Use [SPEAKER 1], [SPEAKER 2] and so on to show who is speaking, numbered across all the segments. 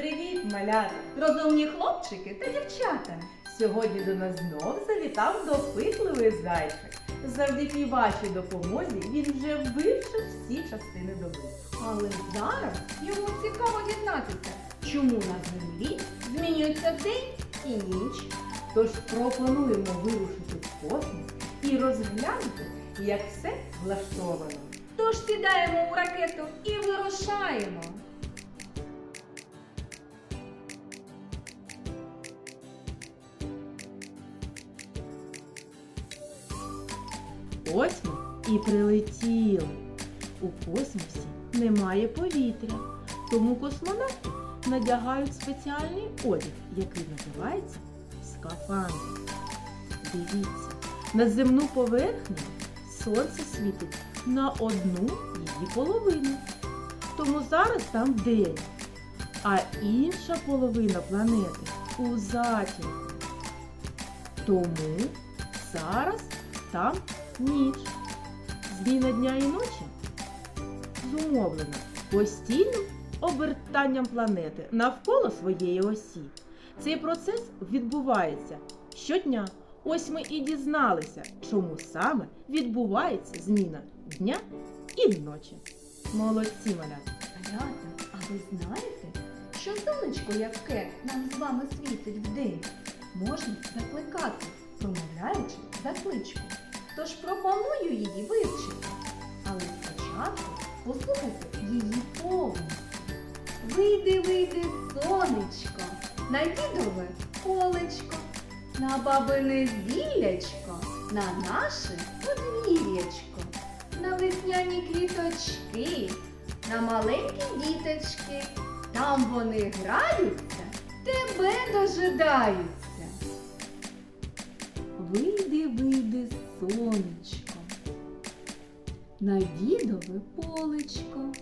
[SPEAKER 1] Привіт, малята!
[SPEAKER 2] Розумні хлопчики та дівчата.
[SPEAKER 1] Сьогодні до нас знов завітав допитливий зайчик. Завдяки вашій допомозі він вже вивчив всі частини доби.
[SPEAKER 2] Але зараз йому цікаво дізнатися, чому на землі змінюється день і ніч.
[SPEAKER 1] Тож пропонуємо вирушити в космос і розглянути, як все влаштовано.
[SPEAKER 2] Тож сідаємо у ракету і вирушаємо.
[SPEAKER 1] Ми і прилетіли. У космосі немає повітря, тому космонавти надягають спеціальний одяг, який називається скафандр. Дивіться, на земну поверхню сонце світить на одну її половину. Тому зараз там день, а інша половина планети у затінку. Тому зараз там ніч. Зміна дня і ночі зумовлена постійним обертанням планети навколо своєї осі. Цей процес відбувається щодня. Ось ми і дізналися, чому саме відбувається зміна дня і ночі. Молодці, малята!
[SPEAKER 2] Малята, а ви знаєте, що сонечко, яке нам з вами світить вдень, можна закликати, промовляючи закличку. Тож пропоную її вивчити. Але спочатку послухайте її повністю. Вийди, вийди, сонечко, на дідове колечко, на бабине зіллячко, на наше подвір'ячко, на весняні квіточки, на маленькі діточки. Там вони граються, тебе дожидаються. Вийди, вийди, сонечко, на дідове полечко,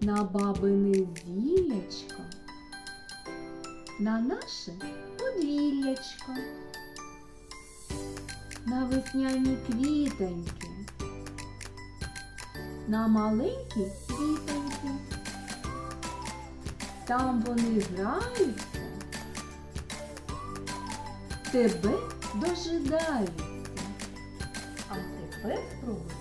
[SPEAKER 2] на бабине зіллячко, на наше подвір'ячко, на весняні квітоньки, на маленькі дітоньки. Там вони граються, тебе дожидаються. А тепер спробуйте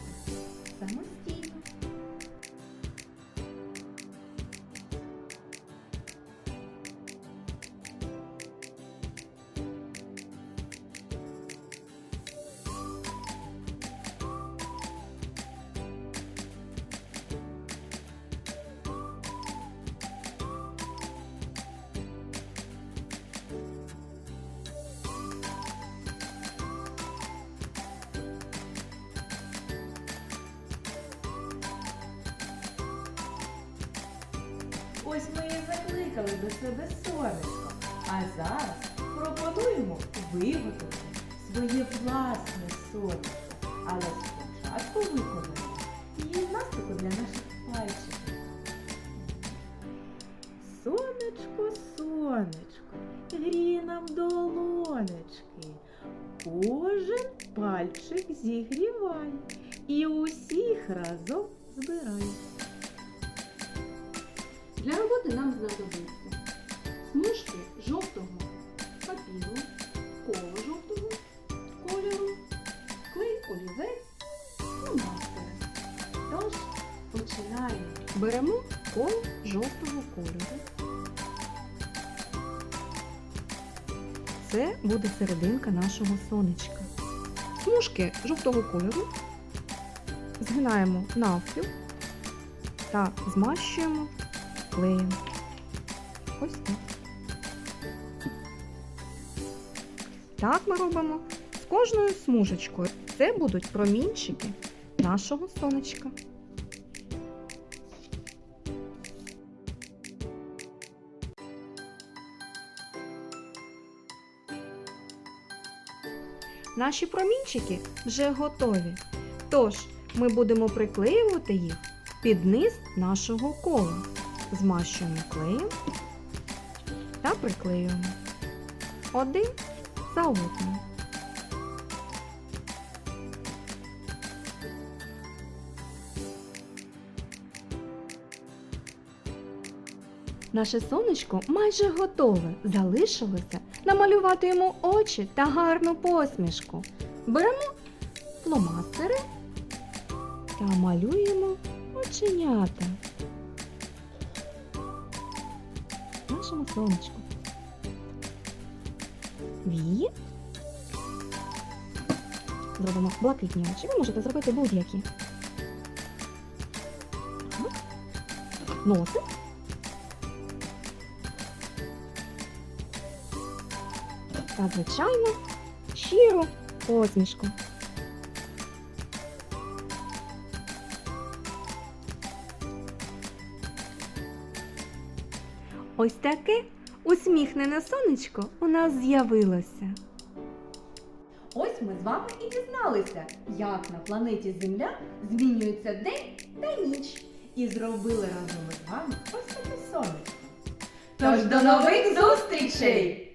[SPEAKER 1] Ось ми і закликали до себе сонечко. А зараз пропонуємо виготовити своє власне сонечко. Але спочатку виконаємо гімнастику для наших пальчиків. Сонечко, сонечко, грій нам долонечки. Кожен пальчик зігрівай і усіх разом збирай.
[SPEAKER 2] Для роботи нам знадобиться смужки жовтого папіру, коло жовтого кольору, клей олівець і маркер. Тож починаємо. Беремо коло жовтого кольору. Це буде серединка нашого сонечка. Смужки жовтого кольору згинаємо навпіл та змащуємо клеєм. Ось так. Так ми робимо з кожною смужечкою. Це будуть промінчики нашого сонечка. Наші промінчики вже готові. Тож ми будемо приклеювати їх під низ нашого кола. Змащуємо клеєм та приклеюємо один за одним. Наше сонечко майже готове. Залишилося намалювати йому очі та гарну посмішку. Беремо фломастери та малюємо оченята. Нашому сонечку. Вії. Зробимо блакитні очі. Ви можете зробити будь-які. Ага. Носик. Та, звичайно, щиру посмішку. Ось таке усміхнене сонечко у нас з'явилося.
[SPEAKER 3] Ось ми з вами і дізналися, як на планеті Земля змінюється день та ніч.
[SPEAKER 1] І зробили разом із вами ось таке сонечко.
[SPEAKER 3] Тож до нових зустрічей!